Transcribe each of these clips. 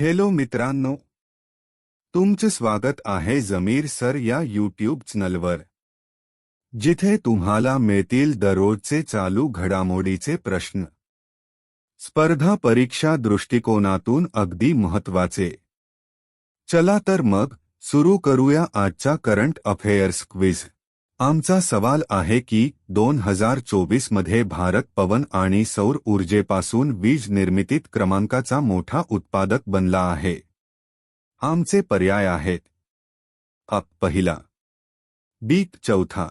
Hello मित्रांनो. तुमचं स्वागत आहे जमीर सर या यूट्यूब चॅनलवर जिथे तुम्हाला मिळतील दररोजचे चालू घडामोडीचे प्रश्न. स्पर्धा परीक्षा दृष्टिकोनातून अगदी महत्त्वाचे चला तर मग सुरू करूया आजचा करंट अफेअर्स क्विज आमचा सवाल आहे की दोन हजार चोवीसमध्ये भारत पवन आणि सौर ऊर्जेपासून वीज निर्मितीत क्रमांकाचा मोठा उत्पादक बनला आहे. आमचे पर्याय आहेत. अप पहिला. बी चौथा.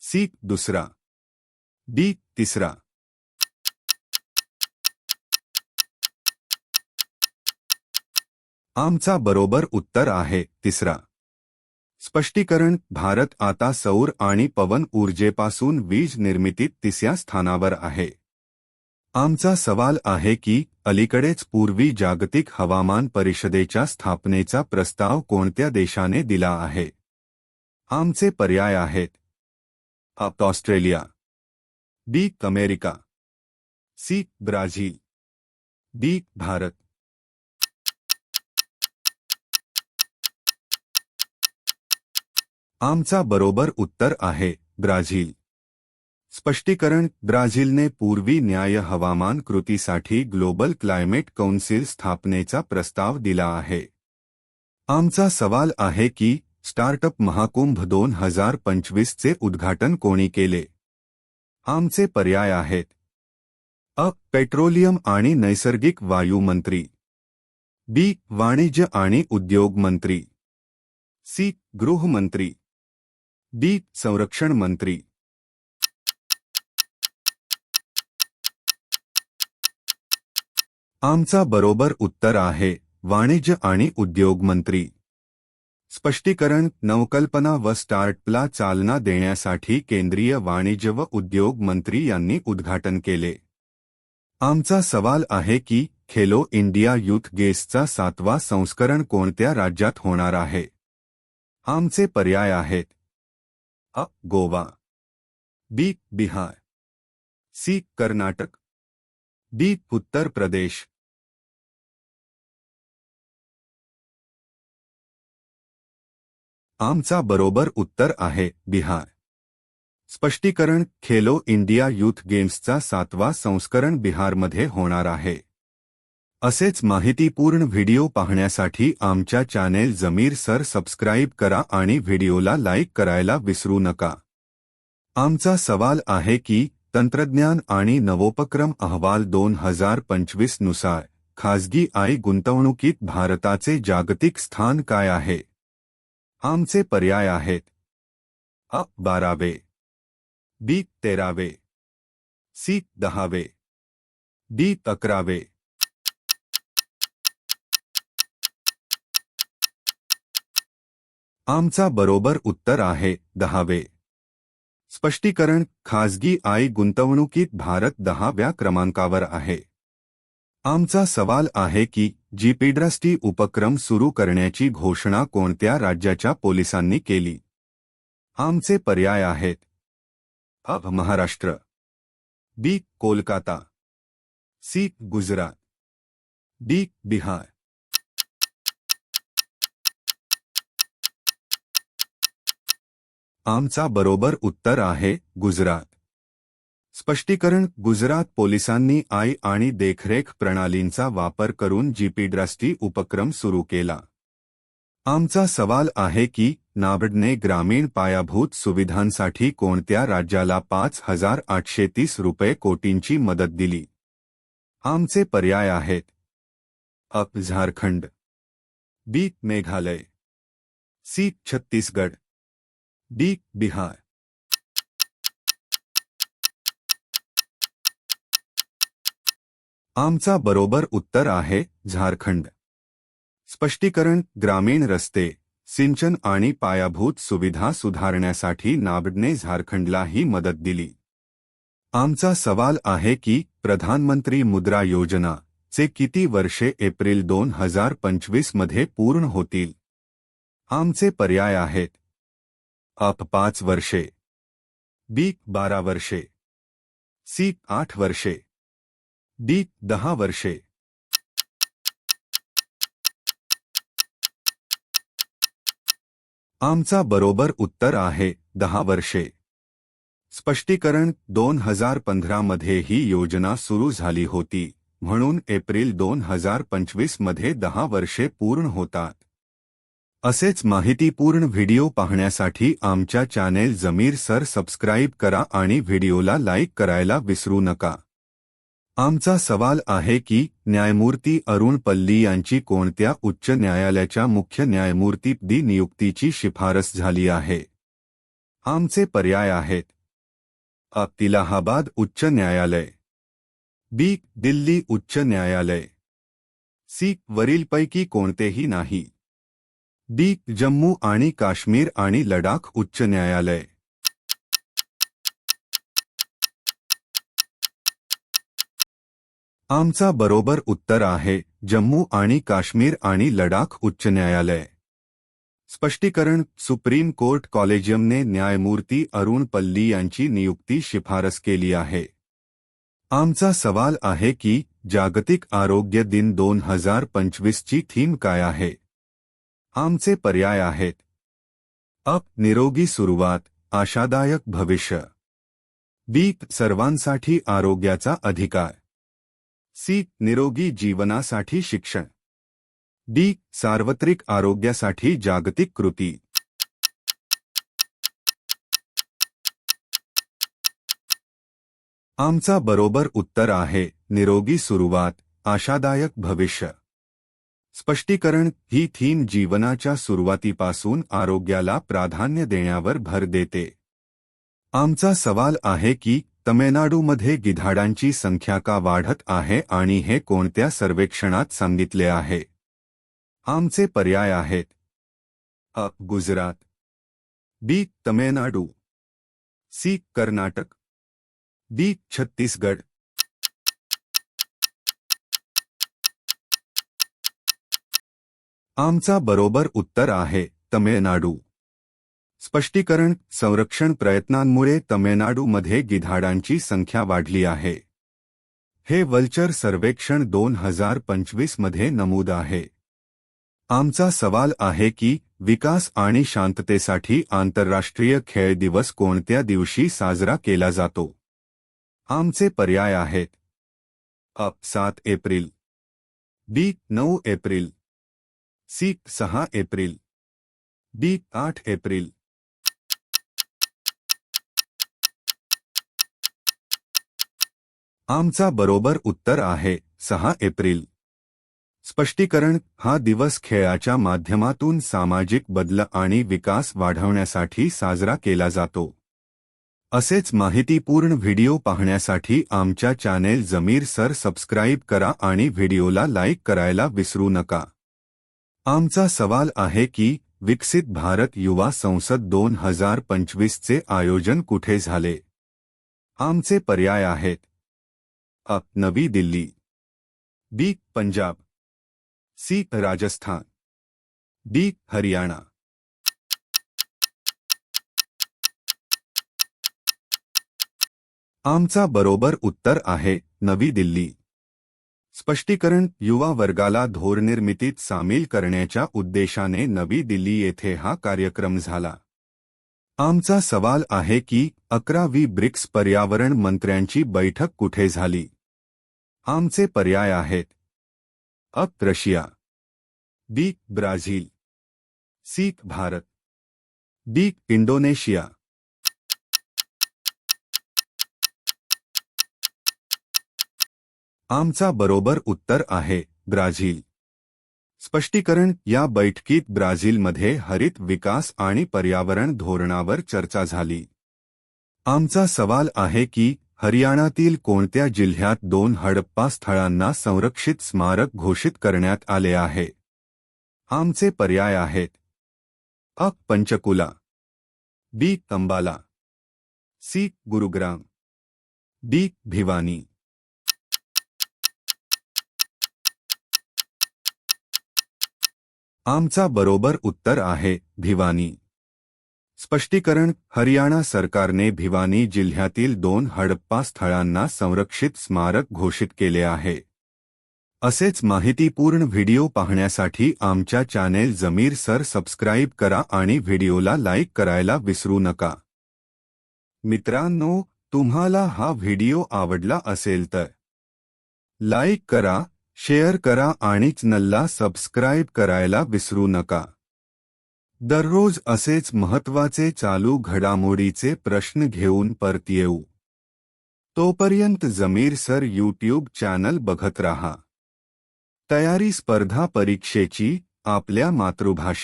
सी दुसरा. डी तिसरा. आमचा बरोबर उत्तर आहे तिसरा. स्पष्टीकरण भारत आता सौर आणि पवन ऊर्जेपासून वीज निर्मितीत तिसऱ्या स्थानावर आहे. आमचा सवाल आहे की अलीकडेच पूर्वी जागतिक हवामान परिषदेच्या स्थापनेचा प्रस्ताव कोणत्या देशाने दिला आहे? आमचे पर्याय आहेत. अ Australia. B America. C Brazil. D Bharat. आमचा बरोबर उत्तर आहे ब्राझील. स्पष्टीकरण ब्राझीलने पूर्वी न्याय हवामान कृतीसाठी ग्लोबल क्लायमेट कौन्सिल स्थापनेचा प्रस्ताव दिला आहे. आमचा सवाल आहे की स्टार्टअप महाकुंभ दोन हजार पंचवीसचे उद्घाटन कोणी केले? आमचे पर्याय आहेत. अ. पेट्रोलियम आणि नैसर्गिक वायू मंत्री. बी. वाणिज्य आणि उद्योग मंत्री. सी. गृहमंत्री. डी संरक्षण मंत्री. आमचा बरोबर उत्तर आहे वाणिज्य आणि उद्योग मंत्री. स्पष्टीकरण नवकल्पना व स्टार्टअपला चालना देण्यासाठी केंद्रीय वाणिज्य व उद्योग मंत्री यांनी उद्घाटन केले. आमचा सवाल आहे की खेलो इंडिया युथ गेम्सचा सातवा संस्करण कोणत्या राज्यात होणार आहे? आमचे पर्याय आहेत अ Goa. B Bihar. C Karnataka. D Uttar Pradesh. आमचा बरोबर उत्तर आहे बिहार. स्पष्टीकरण खेलो इंडिया यूथ गेम्सचा सातवा संस्करण बिहारमध्ये होणार आहे. असेच माहितीपूर्ण व्हिडिओ पाहण्यासाठी आमच्या चॅनेल जमीर सर सबस्क्राईब करा आणि व्हिडिओला लाईक करायला विसरू नका. आमचा सवाल आहे की, तंत्रज्ञान आणि नवोपक्रम अहवाल दोन हज़ार पंचवीस नुसार, खाजगी आई गुंतवणुकीत भारताचे जागतिक स्थान काय आहे? आमचे पर्याय आहेत. अ, बारावे. बी, तेरावे. सी, दहावे. डी, अकरावे. आमचा बरोबर उत्तर आहे दहावे. स्पष्टीकरण खाजगी आई गुंतवणुकीत भारत दहाव्या क्रमांकावर आहे. आमचा सवाल आहे की जीपीड्रस्टी उपक्रम सुरू करण्याची घोषणा कोणत्या राज्याच्या पोलिसांनी केली? आमचे पर्याय आहेत. अ Maharashtra. B Kolkata. C Gujarat. D Bihar. आमचा बरोबर उत्तर आहे गुजरात. स्पष्टीकरण गुजरात पोलिसांनी आई आणि देखरेख प्रणालींचा वापर करून जीपीड्रस्टी उपक्रम सुरू केला. आमचा सवाल आहे की नाबडने ग्रामीण पायाभूत सुविधांसाठी कोणत्या राज्याला पाच हजार आठशे तीस रुपये कोटींची मदत दिली? आमचे पर्याय आहेत. Up Jharkhand. B Meghalaya. C Chhattisgarh. D Bihar आमचा बरोबर उत्तर आहे झारखंड. स्पष्टीकरण ग्रामीण रस्ते सिंचन आणि पायाभूत सुविधा सुधारण्यासाठी नाबडने झारखंडला ही मदत दिली. आमचा सवाल आहे की प्रधानमंत्री मुद्रा योजना चे किती वर्षे एप्रिल दोन हजार पंचवीसमध्ये पूर्ण होतील? आमचे पर्याय आहेत अप पाच वर्षे। बी बारा वर्षे। सी आठ वर्षे। डी दहा वर्षे। आमचा बरोबर उत्तर आहे दहा वर्षे। स्पष्टीकरण दोन हजार पंधरामध्ये ही योजना सुरू झाली होती म्हणून एप्रिल दोन हजार पंचवीसमध्ये दहा वर्षे पूर्ण होतात असेच माहितीपूर्ण व्हिडिओ पाहण्यासाठी आमच्या चॅनेल जमीर सर सबस्क्राईब करा आणि व्हिडिओला लाईक करायला विसरू नका. आमचा सवाल आहे की न्यायमूर्ती अरुण पल्ली यांची कोणत्या उच्च न्यायालयाच्या मुख्य न्यायमूर्तीपदी नियुक्तीची शिफारस झाली आहे? आमचे पर्याय आहेत. अ इलाहाबाद उच्च न्यायालय. बी दिल्ली उच्च न्यायालय. सी वरीलपैकी कोणतेही नाही. डी जम्मू आणि काश्मीर आणि लडाख उच्च न्यायालय। आमचा बरोबर उत्तर आहे, जम्मू आणि काश्मीर आणि लडाख उच्च न्यायालय। स्पष्टीकरण, सुप्रीम कोर्ट कॉलेजियमने न्यायमूर्ती अरुण पल्ली यांची नियुक्ती शिफारस केली आहे। आमचा सवाल आहे की, जागतिक आरोग्य दिन दोन हज़ार पंचवीसची थीम काय आहे? आमचे पर्याय आहेत. अप निरोगी सुरुवात आशादायक भविष्य. बी सर्वांसाठी आरोग्याचा अधिकार. सी निरोगी जीवनासाठी शिक्षण. डी सार्वत्रिक आरोग्यासाठी जागतिक कृती. आमचा बरोबर उत्तर आहे निरोगी सुरुवात आशादायक भविष्य. स्पष्टीकरण ही थीम जीवनाच्या सुरुवातीपासून आरोग्याला प्राधान्य देण्यावर भर देते. आमचा सवाल आहे की तमिळनाडूमध्ये गिधाडांची संख्या का वाढत आहे आणि हे कोणत्या सर्वेक्षणात सांगितले आहे? आमचे पर्याय आहेत. अ. Gujarat. B. Tamil Nadu. C. Karnataka. D. Chhattisgarh. आमचा बरोबर उत्तर आहे तमिळनाडू. स्पष्टीकरण संरक्षण प्रयत्नांमुळे तमिळनाडूमध्ये गिधाडांची संख्या वाढली आहे. हे वल्चर सर्वेक्षण दोन हजार पंचवीसमध्ये नमूद आहे. आमचा सवाल आहे की विकास आणि शांततेसाठी आंतरराष्ट्रीय खेळ दिवस कोणत्या दिवशी साजरा केला जातो? आमचे पर्याय आहेत. अ सात एप्रिल. बी नऊ एप्रिल. सी सहा एप्रिल. डी आठ एप्रिल. आमचा बरोबर उत्तर आहे सहा एप्रिल. स्पष्टीकरण हा दिवस खेळाच्या माध्यमातून सामाजिक बदल आणि विकास वाढवण्यासाठी साजरा केला जातो. असेच माहितीपूर्ण व्हिडिओ पाहण्यासाठी आमच्या चॅनेल जमीर सर सबस्क्राईब करा आणि व्हिडिओला लाईक करायला विसरू नका. आमचा सवाल आहे की, विकसित भारत युवा संसद दोन हज़ार पंचवीसचे आयोजन कुठे झाले? आमचे पर्याय आहेत. अ. Navi Delhi. B. Punjab. C. Rajasthan. D. Haryana. आमचा बरोबर उत्तर आहे, नवी दिल्ली. स्पष्टीकरण युवा वर्गाला धोरनिर्मितीत सामील करण्याच्या उद्देशाने नवी दिल्ली येथे हा कार्यक्रम झाला. आमचा सवाल आहे की अकरावी ब्रिक्स पर्यावरण मंत्र्यांची बैठक कुठे झाली? आमचे पर्याय आहेत. अ Russia. B Brazil. C Bharat. D Indonesia. आमचा बरोबर उत्तर आहे ब्राझील. स्पष्टीकरण या बैठकीत ब्राझीलमध्ये हरित विकास आणि पर्यावरण धोरणावर चर्चा झाली. आमचा सवाल आहे की हरियाणातील कोणत्या जिल्ह्यात दोन हडप्पा स्थळांना संरक्षित स्मारक घोषित करण्यात आले आहे? आमचे पर्याय आहेत. अ. Panchkula. B. तंबाला. C. Gurugram. D. Bhiwani. आमचा बरोबर उत्तर आहे भिवानी. स्पष्टीकरण हरियाणा सरकारने भिवानी जिल्ह्यातील दोन हडप्पा स्थळांना संरक्षित स्मारक घोषित केले आहे. असेच माहितीपूर्ण व्हिडिओ पाहण्यासाठी आमच्या चॅनेल जमीर सर सबस्क्राईब करा आणि व्हिडिओला लाईक करायला विसरू नका. मित्रांनो तुम्हाला हा व्हिडिओ आवडला असेल तर लाईक करा शेअर करा आणि चॅनलला सबस्क्राईब करायला विसरू नका. दररोज असेच महत्त्वाचे चालू घडामोडीचे प्रश्न घेऊन परत येऊ. तोपर्यंत जमीर सर यूट्यूब चॅनल बघत राहा. तयारी स्पर्धा परीक्षेची आपल्या मातृभाषा